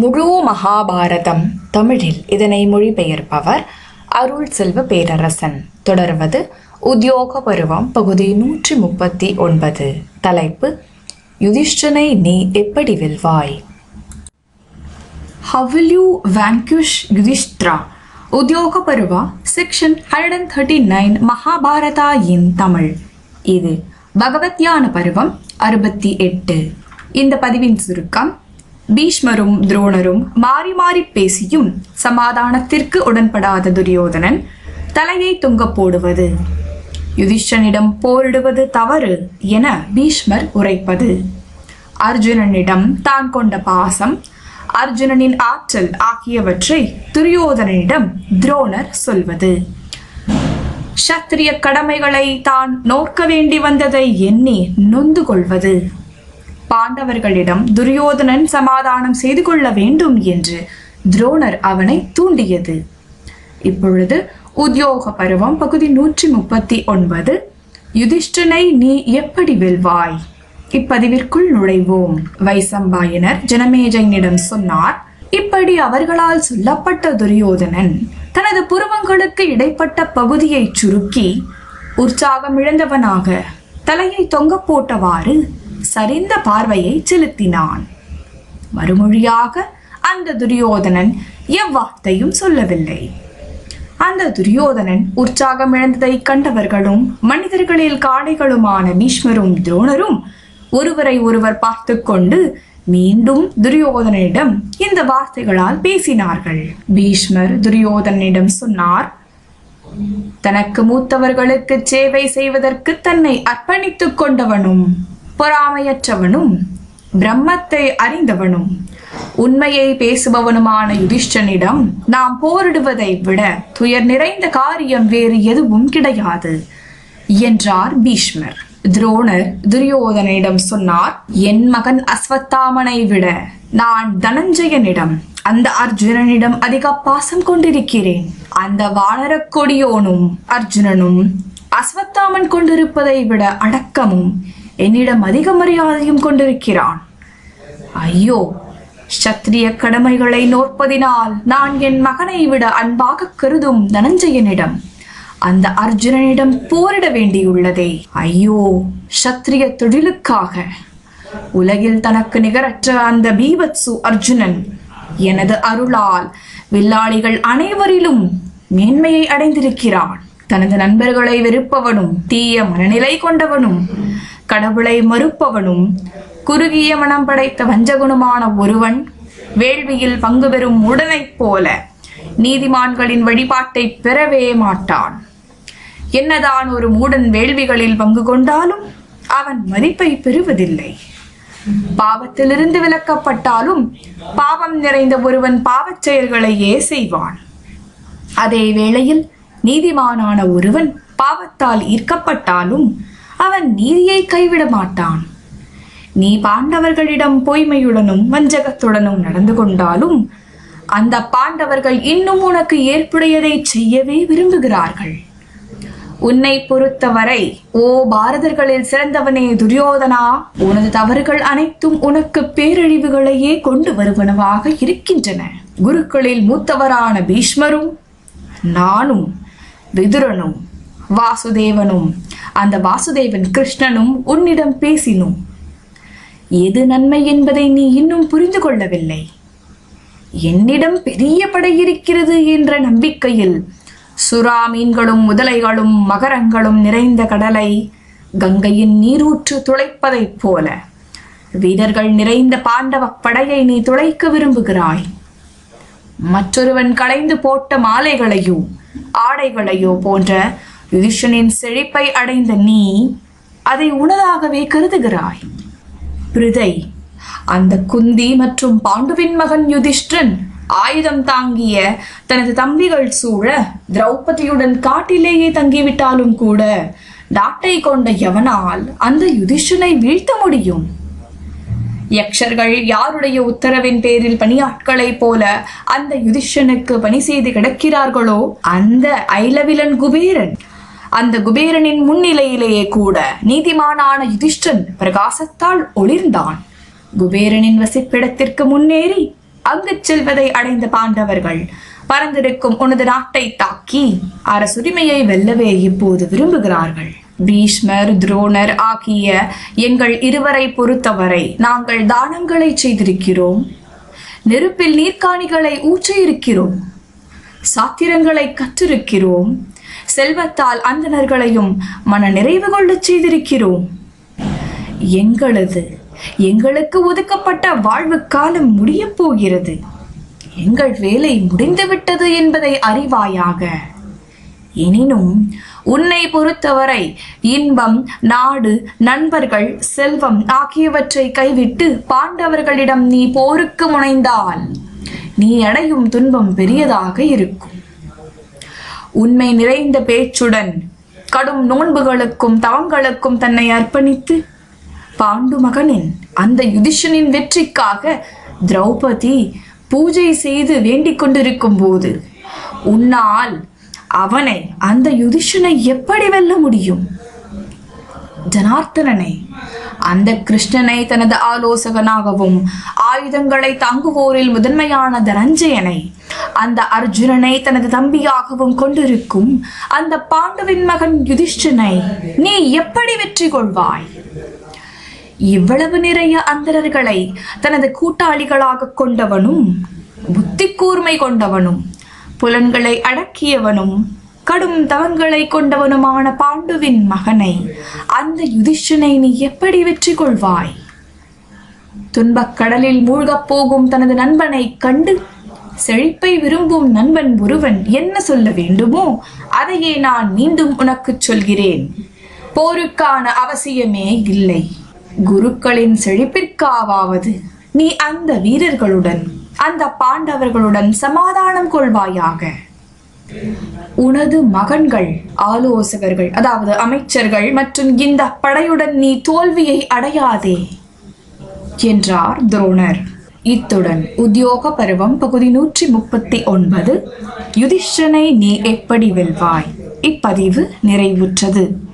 முழு மகாபாரதம் தமிழில் இதனை மொழிபெயர்ப்பவர் அருள் செல்வ பேரரசன். தொடர்வது உத்தியோக பருவம் பகுதி நூற்றி முப்பத்தி ஒன்பது தலைப்பு யுதிஷ்டனை நீ எப்படி வெல்வாய்? How will you vanquish Yudhishthira? Udyoga Parva section hundred and thirty nine Mahabharata in Tamil. இது பகவத்யான பருவம் அறுபத்தி எட்டு. இந்த பதிவின் சுருக்கம் பீஷ்மரும் துரோணரும் மாறி மாறி பேசியும் சமாதானத்திற்கு உடன்படாத துரியோதனன் தலையை தொங்க போடுவது. யுதிஷ்டனிடம் போரிடுவது தவறு என பீஷ்மர் உரைப்பது. அர்ஜுனனிடம் தான் கொண்ட பாசம் அர்ஜுனனின் ஆற்றல் ஆகியவற்றை துரியோதனனிடம் துரோணர் சொல்வது. சத்திரிய கடமைகளை தான் நோக்க வேண்டி வந்ததை எண்ணி நொந்து கொள்வது. பாண்டவர்களிடம் துரியோதனன் சமாதானம் செய்து கொள்ள வேண்டும் என்று துரோணர் அவனை தூண்டியது. இப்பொழுது உத்தியோக பருவம் பகுதி நூற்றி முப்பத்தி ஒன்பது. யுதிஷ்டனை நீ எப்படி வெல்வாய்? இப்பதிவிற்குள் நுழைவோம். வைசம்பாயனர் ஜனமேஜனிடம் சொன்னார் இப்படி அவர்களால் சொல்லப்பட்ட துரியோதனன் தனது புருவங்களுக்கு இடைப்பட்ட பகுதியை சுருக்கி உற்சாகமிழந்தவனாக தலையை தொங்க போட்டவாறு சரிந்த பார்வையை செலுத்தினான். மறுமொழியாக அந்த துரியோதனன் எவ்வார்த்தையும் சொல்லவில்லை. அந்த துரியோதனன் உற்சாகம் இழந்ததை கண்டவர்களும் மனிதர்களில் காடைகளுமான பீஷ்மரும் துரோணரும் ஒருவரை ஒருவர் பார்த்து கொண்டு மீண்டும் துரியோதனிடம் இந்த வார்த்தைகளால் பேசினார்கள். பீஷ்மர் துரியோதனிடம் சொன்னார் தனக்கு மூத்தவர்களுக்கு சேவை செய்வதற்கு தன்னை அர்ப்பணித்துக் கொண்டவனும் பொறாமையற்றவனும் பிரம்மத்தை அறிந்தவனும் உண்மையை பேசுபவனுமான யுதிஷ்டனிடம் நாம் போரிடுவதை விட துயர் நிறைந்த காரியம் வேறு எதுவும் கிடையாது என்றார் பீஷ்மர். துரோணர் துரியோதனிடம் சொன்னார் என் மகன் அஸ்வத்தாமனை விட நான் தனஞ்சயனிடம் அந்த அர்ஜுனனிடம் அதிக பாசம் கொண்டிருக்கிறேன். அந்த வானர கொடியோனும் அர்ஜுனனும் அஸ்வத்தாமன் கொண்டிருப்பதை விட அடக்கமும் என்னிடம் அதிக மரியாதையும் கொண்டிருக்கிறான். ஐயோ சத்திரிய கடமைகளை நோற்பதினால் நான் என் மகனை விட அன்பாக கருதும் தனஞ்சயனிடம் அந்த அர்ஜுனனிடம் போரிட வேண்டியுள்ளதே. ஐயோ சத்திரிய தொழிலுக்காக. உலகில் தனக்கு நிகரற்ற அந்த பீபத்சு அர்ஜுனன் எனது அருளால் வில்லாளிகள் அனைவரிலும் மேன்மையை அடைந்திருக்கிறான். தனது நண்பர்களை வெறுப்பவனும் தீய மனநிலை கொண்டவனும் கடவுளை மறுப்பவனும் குறுகிய மனம் படைத்த வஞ்சகுணமான ஒருவன் வேள்வியில் பங்கு பெறும் உடனைப் போல நீதிமான்களின் வழிபாட்டை பெறவே மாட்டான். என்னதான் ஒரு மூடன் வேள்விகளில் பங்கு கொண்டாலும் அவன் மதிப்பை பெறுவதில்லை. பாவத்திலிருந்து விலக்கப்பட்டாலும் பாவம் நிறைந்த ஒருவன் பாவச் செயல்களையே செய்வான். அதே வேளையில் நீதிமானான ஒருவன் பாவத்தால் ஈர்க்கப்பட்டாலும் அவன் நீதியை கைவிட மாட்டான். நீ பாண்டவர்களிடம் பொய்மையுடனும் வஞ்சகத்துடனும் நடந்து கொண்டாலும் அந்த பாண்டவர்கள் இன்னும் உனக்கு ஏற்புடையதை செய்யவே விரும்புகிறார்கள். உன்னை பொறுத்தவரை ஓ பாரதர்களில் சிறந்தவனே துரியோதனா உனது தவறுகள் அனைத்தும் உனக்கு பேரழிவுகளையே கொண்டு வருவனவாக இருக்கின்றன. குருக்களில் மூத்தவரான பீஷ்மரும் நானும் விதுரனும் வாசுதேவனும். அந்த வாசுதேவன் கிருஷ்ணனும் உன்னிடம் பேசினோம். எது நன்மை என்பதை நீ இன்னும் புரிந்து கொள்ளவில்லை. என்னிடம் பெரிய படை இருக்கிறது என்ற நம்பிக்கையில் சுறா மீன்களும் முதலைகளும் மகரங்களும் நிறைந்த கடலை கங்கையின் நீரூற்று துளைப்பதைப் போல வீரர்கள் நிறைந்த பாண்டவ படையை நீ துளைக்க விரும்புகிறாய். மற்றொருவன் களைந்து போட்ட மாலைகளையோ ஆடைகளையோ போன்ற யுதிஷனின் செழிப்பை அடைந்த நீ அதை உனதாகவே கருதுகிறாய். பிரிதை அந்த குந்தி மற்றும் பாண்டுவின் மகன் யுதிஷ்டன் ஆயுதம் தாங்கிய தனது தம்பிகள் சூழ திரௌபதியுடன் காட்டிலேயே தங்கிவிட்டாலும் கூட நாட்டை கொண்ட எவனால் அந்த யுதிஷ்டனை வீழ்த்த முடியும். யக்ஷர்கள் யாருடைய உத்தரவின் பேரில் பணியாட்களைப் போல அந்த யுதிஷ்டனுக்கு பணி செய்து கிடக்கிறார்களோ அந்த ஐலவிலன் குபேரன் அந்த குபேரனின் முன்னிலையிலேயே கூட நீதிமானான யுதிஷ்டன் பிரகாசத்தால் ஒளிர்ந்தான். குபேரனின் வசிப்பிடத்திற்கு முன்னேறி அங்கு செல்வதை அடைந்த பாண்டவர்கள் பறந்திருக்கும் உனது நாட்டை தாக்கி அரசுரிமையை வெல்லவே இப்போது விரும்புகிறார்கள். பீஷ்மர் துரோணர் ஆகிய எங்கள் இருவரை பொறுத்தவரை நாங்கள் தானங்களை செய்திருக்கிறோம். நெருப்பில் நீர்க்காணிகளை ஊற்றியிருக்கிறோம். சாத்திரங்களை கற்றிருக்கிறோம். செல்வத்தால் அந்தணர்களையும் மன நிறைவு கொள்ளச் செய்திருக்கிறோம். எங்களது எங்களுக்கு ஒதுக்கப்பட்ட வாழ்வு காலம் முடியப் போகிறது. எங்கள் வேலை முடிந்துவிட்டது என்பதை அறிவாயாக. எனினும் உன்னை பொறுத்தவரை இன்பம் நாடு நண்பர்கள் செல்வம் ஆகியவற்றை கைவிட்டு பாண்டவர்களிடம் நீ போருக்கு முனைந்தால் நீ அடையும் துன்பம் பெரியதாக இருக்கும். உண்மை நிறைந்த பேச்சுடன் கடும் நோன்புகளுக்கும் தவங்களுக்கும் தன்னை அர்ப்பணித்து பாண்டு மகனின் அந்த யுதிஷனின் வெற்றிக்காக திரௌபதி பூஜை செய்து வேண்டிக் கொண்டிருக்கும் போது உன்னால் அவனை அந்த யுதிஷனை எப்படி வெல்ல முடியும்? ஜனார்த்தனனை அந்த கிருஷ்ணனை தனது ஆலோசகனாகவும் ஆயுதங்களை தாங்குவோரில் முதன்மையான தனஞ்சயனை அந்த அர்ஜுனனை தனது தம்பியாகவும் கொண்டிருக்கும் அந்த பாண்டவின் மகன் யுதிஷ்டனை நீ எப்படி வெற்றி கொள்வாய்? இவ்வளவு நிறைய அந்தரர்களை தனது கூட்டாளிகளாக கொண்டவனும் புத்தி கூர்மை கொண்டவனும் புலன்களை அடக்கியவனும் கடும் தவங்களை கொண்டவனுமான பாண்டுவின் மகனை அந்த யுதிஷனை நீ எப்படி வெற்றி கொள்வாய்? துன்பக் கடலில் மூழ்கப் போகும் தனது நண்பனை கண்டு செழிப்பை விரும்பும் நண்பன் ஒருவன் என்ன சொல்ல வேண்டுமோ அதையே நான் மீண்டும் உனக்குச் சொல்கிறேன். போருக்கான அவசியமே இல்லை. குருக்களின் செழிப்பிற்காவது நீ அந்த வீரர்களுடன் அந்த பாண்டவர்களுடன் சமாதானம் கொள்வாயாக. உனது மகன்கள் ஆலோசகர்கள் அதாவது அமைச்சர்கள் மற்றும் இந்த படையுடன் நீ தோல்வியை அடையாதே என்றார் துரோணர். இத்துடன் உத்தியோக பருவம் பகுதி நூற்றி முப்பத்தி ஒன்பது. யுதிஷ்டனை நீ எப்படி வெல்வாய்? இப்பதிவு நிறைவுற்றது.